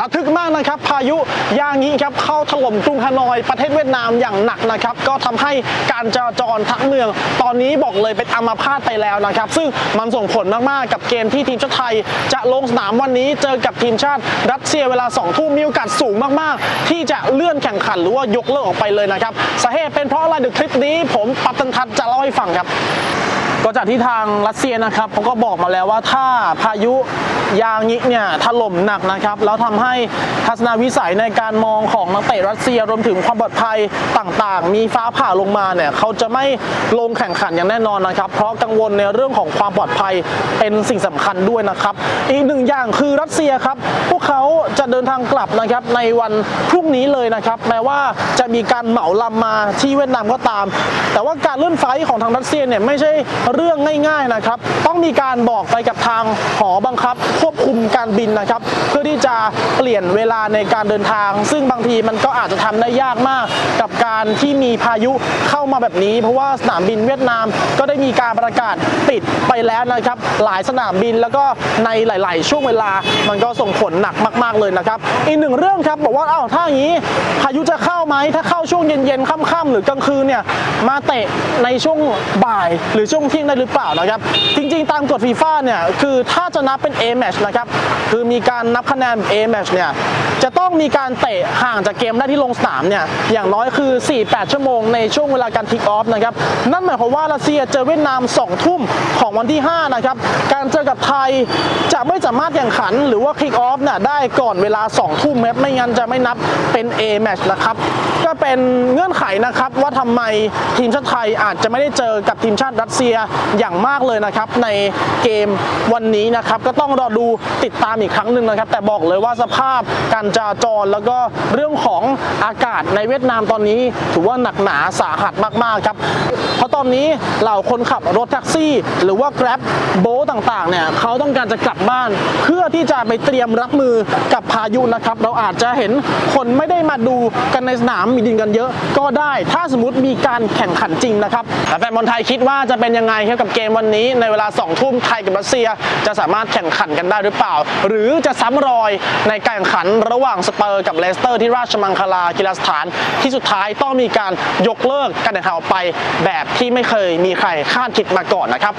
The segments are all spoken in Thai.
ระทึกมากนะครับ พายุยางิครับเข้าถล่มกรุงฮานอย ประเทศเวียดนามอย่างหนักนะครับ ก็ทำให้การจราจรทั้งเมือง ตอนนี้บอกเลยเป็นอัมาพาตไปแล้วนะครับ ซึ่งมันส่งผลมากๆกับเกมที่ทีมชาติไทย จะลงสนามวันนี้เจอกับทีมชาติรัสเซียเวลา2ทุ่มมีโอกาสสูงมากๆ ที่จะเลื่อนแข่งขันหรือว่ายกเลิกออกไปเลยนะครับสาเหตุเป็นเพราะอะไรเดี๋ยวคลิปนี้ ผมปัตตันทัศน์จะเล่าให้ฟังครับก็จากที่ทางรัสเซียนะครับเขาก็บอกมาแล้วว่าถ้าพายุยางิเนี่ยถล่มหนักนะครับ แล้วทำให้ทัศนวิสัยในการมองของนักเตะรัสเซียรวมถึงความปลอดภัยต่างๆ มีฟ้าผ่าลงมาเนี่ยเขาจะไม่ลงแข่งขันอย่างแน่นอนนะครับ เพราะกังวลในเรื่องของความปลอดภัยเป็นสิ่งสำคัญด้วยนะครับ อีกหนึ่งอย่างคือรัสเซียครับ พวกเขาจะเดินทางกลับนะครับในวันพรุ่งนี้เลยนะครับ แม้ว่าจะมีการเหมาลำมาที่เวียดนามก็ตาม แต่ว่าการเลื่อนไฟของทางรัสเซียเนี่ยไม่ใช่เรื่องง่ายๆนะครับ ต้องมีการบอกไปกับทางหอบังคับ ควบคุมการบินนะครับ เพื่อที่จะเปลี่ยนเวลาในการเดินทาง ซึ่งบางทีมันก็อาจจะทำได้ยากมากกับการที่มีพายุเข้ามาแบบนี้ เพราะว่าสนามบินเวียดนาม ก็ได้มีการประกาศปิดไปแล้วนะครับ หลายสนามบินแล้วก็ในหลาย ๆ ช่วงเวลามันก็ส่งผลหนักมาก ๆเลยนะครับ อีกหนึ่งเรื่องครับบอกว่าอ้าวถ้าอย่างนี้พายุจะเข้าไหมถ้าเข้าช่วงเย็นๆค่ำๆหรือกลางคืนเนี่ยมาเตะในช่วงบ่ายหรือช่วงเที่ยงได้หรือเปล่านะครับ จริง ๆ ตามกฎฟีฟ่าเนี่ยคือถ้าจะนับเป็น A match นะครับคือมีการนับคะแนน A match เนี่ยจะต้องมีการเตะห่างจากเกมแรกที่ลงสนามเนี่ยอย่างน้อยคือ 4-8 ชั่วโมงในช่วงเวลาการทิกออฟนะครับนั่นหมายความว่ารัสเซียเจอเวียดนาม 2 ทุ่มของวันที่ 5 นะครับ การเจอกับไทยจะไม่สามารถแข่งขันหรือว่าคิกออฟเนี่ยได้ก่อนเวลา 2 ทุ่มครับไม่งั้นจะไม่นับเป็น A match นะครับ ก็เป็นเงื่อนไขนะครับว่าทำไมทีมชาติไทยอาจจะไม่ได้เจอกับทีมชาติรัสเซียอย่างมากเลยนะครับ ในเกมวันนี้นะครับ ก็ต้องรอดูติดตามอีกครั้งหนึ่งนะครับ แต่บอกเลยว่าสภาพการจราจรแล้วก็เรื่องของอากาศในเวียดนามตอนนี้ ถือว่าหนักหนาสาหัสมากๆครับ เพราะตอนนี้เหล่าคนขับรถแท็กซี่ หรือว่า Grab โบต่างๆเนี่ยเขาต้องการจะกลับบ้าน เพื่อที่จะไปเตรียมรับมือกับพายุนะครับ เราอาจจะเห็นคนไม่ได้มาดูกันในสนามดินกันเยอะก็ได้ ถ้าสมมติมีการแข่งขันจริงนะครับแต่แฟนบอลไทยคิดว่าจะเป็นยังไงครับกับเกมวันนี้ ในเวลา2ทุ่มไทยกับรัสเซีย จะสามารถแข่งขันกันได้หรือเปล่า หรือจะซ้ำรอยในการแข่งขันระหว่างสเปอร์กับเลสเตอร์ที่ราชมังคลากีฬาสถานที่สุดท้ายต้องมีการยกเลิกการแข่งขันออกไป แบบที่ไม่เคยมีใครคาดคิดมาก่อนนะครับ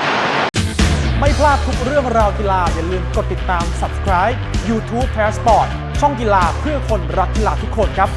ไม่พลาดทุกเรื่องราวกีฬาอย่าลืมกดติดตาม subscribe YouTube p a s s p o r t ช่องกีฬาเพื่อคนรักกีฬาทุกคนครับ